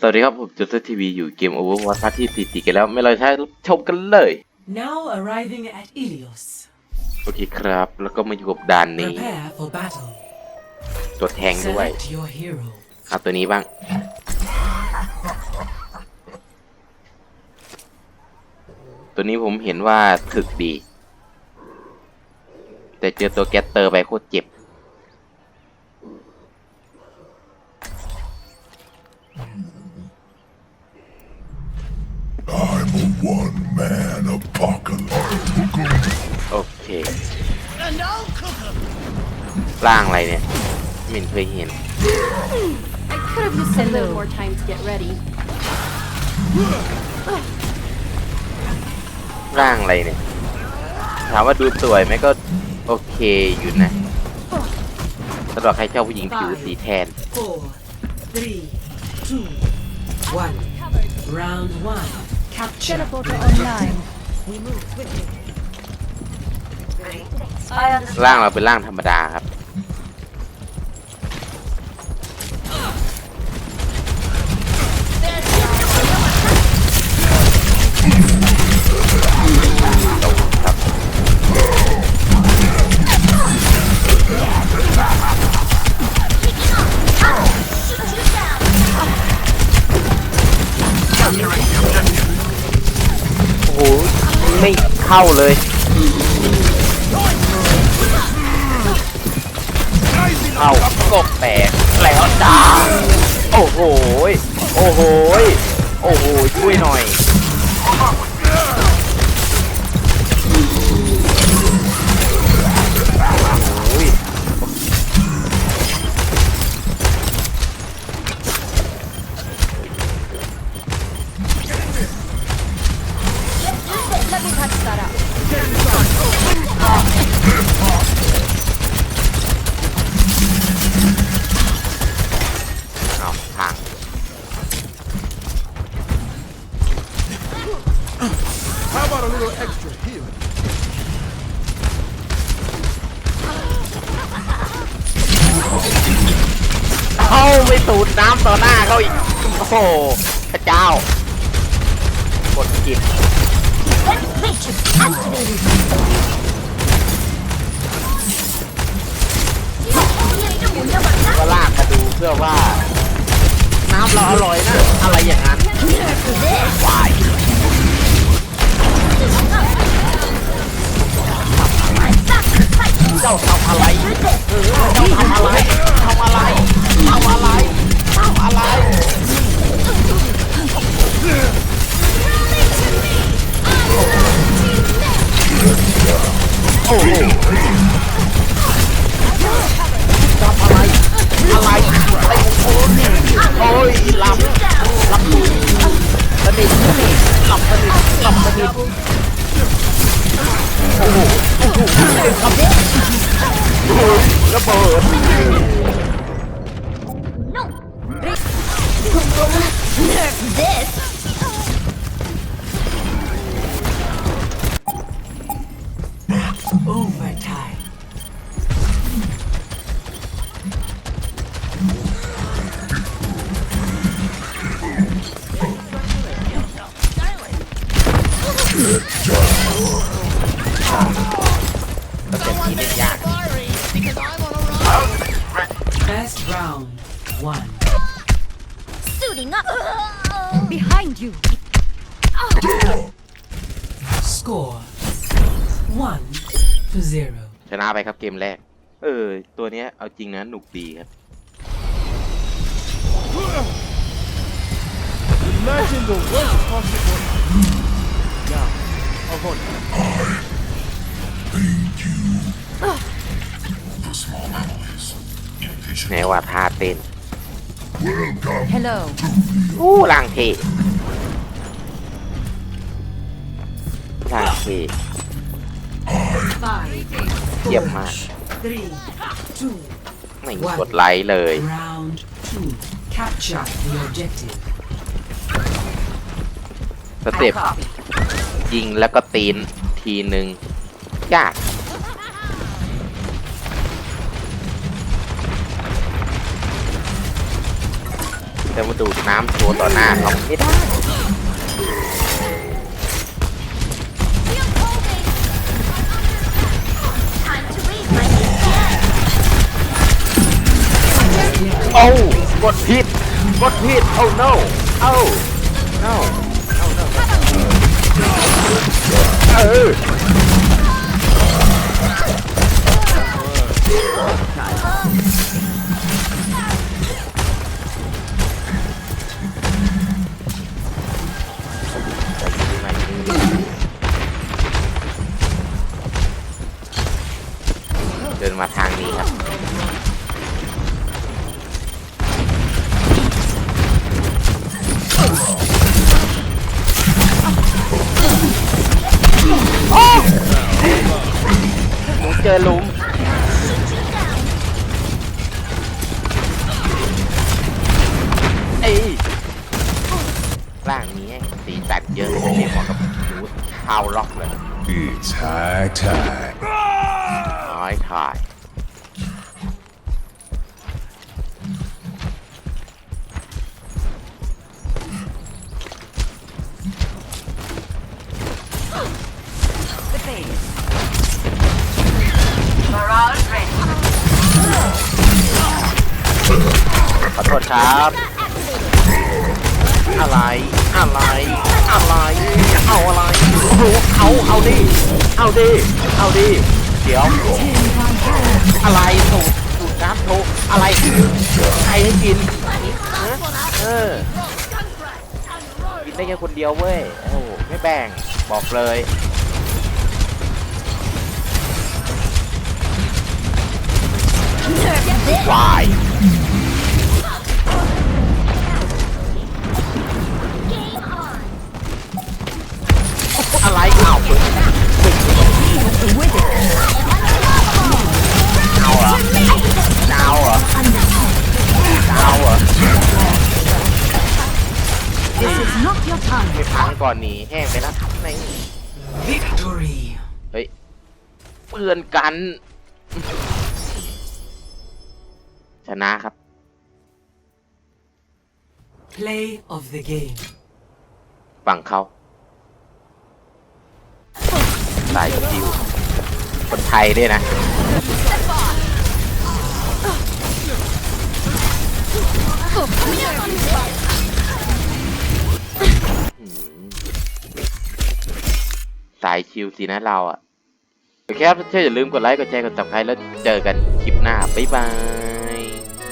สวัสดีครับ ผมจุดทีวีอยู่เกม Overwatch พาร์ทที่สี่กันแล้ว ไม่รอช้าชมกันเลย Now arriving at Ilios. โอเคครับ แล้วก็มาอยู่กับด่านนี้ Prepare for battle. ตัวแทงด้วย Select your hero. เอาตัวนี้บ้าง ตัวนี้ผมเห็นว่าถึกดี แต่เจอตัวแกตเตอร์ไปโคตรเจ็บ ร่างอะไรเนี่ยไม่เห็นเคยเห็น I could have used a little more time to get ready. ร่างอะไรเนี่ย ถามว่าดูสวยไหมก็โอเคอยู่นะสำหรับใครชอบผู้หญิงผิวสีแทน Four, three, two, one. Round one. Capture. online. ร่างเราเป็นร่างธรรมดาครับ เข้าเลยเอากบแตกแล้วจ้าโอ้โหโอ้โหโอ้โหช่วยหน่อย สูดน้ำต่อหน้าเขาอีก โอ้โหพระเจ้ากดจิตก็ลากมาดูเพื่อว่า น้ำเราอร่อยนะ อะไรอย่างนั้นวายเจ้าทำอะไรเออเจ้าทำอะไร Best round one. Suiting up. Behind you. Score one to zero. ชนะไปครับเกมแรก เออ ตัวเนี้ยเอาจริงนะหนุกดีครับ Imagine the worst possible. Yeah. Avoid. Thank you. The small anomalies. แม้ Impatient. ว่าท่าเต้น Welcome. Hello. อู้ล่างเทล่างเท Five, เยี่ยมมาก three, two, ไม่มีกดไลค์เลย round two. Capture the objective. สเต็ปยิงแล้วก็ตีนทีหนึ่งยาก แต่มาดูดน้ำโชว์ต่อหน้าเขาไม่ได้โอ้กดผิดกดผิดโอ้ no โอ้ no no no เออ อหลุมเอ้ยร่างนี้สีสันเยอะเลยเหมาะกับหมูชาวล็อกเลย It's high time. อโทษครับ อะไร อะไร อะไร เอาอะไรเอาเอาดิ เอาดิ เอาดิ เดี๋ยว อะไรสูตรสูตรน้ำโชว์อะไรใครให้กินฮะเออ กินได้แค่คนเดียวเว้ย โอ้โหไม่แบ่ง บอกเลยวาย ก่อนหนีแห้งไปแล้วใน Victory. เฮ้ยเพื่อนกัน ชนะครับ Play of the game. ฝั่งเขาสายจิว คนไทยด้วยนะ สายชิวสินะเราอะโอเคครับถ้าอย่าลืมกดไลค์ กดแชร์ กดติดตามแล้วเจอกันคลิปหน้า บ๊ายบาย